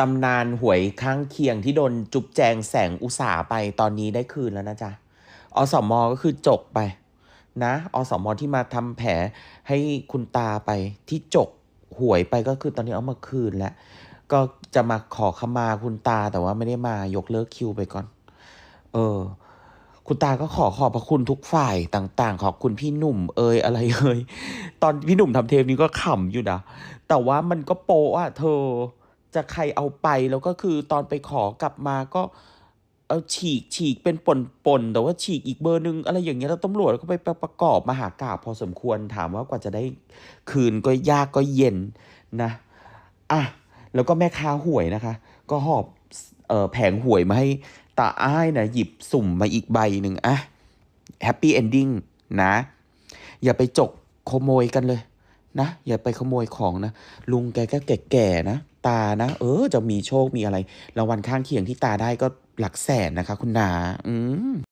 ตำนานหวยข้างเคียงที่โดนจุ๊บแจงแสงอุตสาไปตอนนี้ได้คืนแล้วนะจ๊ะ อสมอก็คือจกไป นะ อสมที่มาทำแผลให้คุณตาไปที่จกหวยไปก็คือตอนนี้เอามาคืนแล้ว ก็จะมาขอขมาคุณตาแต่ว่าไม่ได้มายกเลิกคิวไปก่อน เออ คุณตาก็ขอขอบพระคุณทุกฝ่ายต่างๆ ขอบคุณพี่หนุ่มเอยอะไรเอยตอนพี่หนุ่มทำเทปนี้ก็ขำอยู่นะ แต่ว่ามันก็โปะอะเธอ จะใครเอาไปแล้วก็คือตอนไปขอกลับมาก็เอาฉีกฉีกเป็นปนปนๆแต่ว่าฉีกอีกเบอร์หนึ่งอะไรอย่างเงี้ยแล้วตำรวจก็ไปประกอบมาหากาบพอสมควรถามว่ากว่าจะได้คืนก็ยากก็เย็นนะอะแล้วก็แม่ค้าหวยนะคะ ก็หอบเออแผงหวยมาให้ตาอ้ายนะหยิบสุ่มมาอีกใบหนึ่งอะแฮปปี้เอนดิ้งนะ อย่าไปจกขโมยกันเลยนะ อย่าไปขโมยของนะ ลุงแกก็แก่ๆนะ ตานะ เออ จะมีโชคมีอะไรรางวัลข้างเคียงที่ตาได้ก็หลักแสนนะคะ คุณนา อืม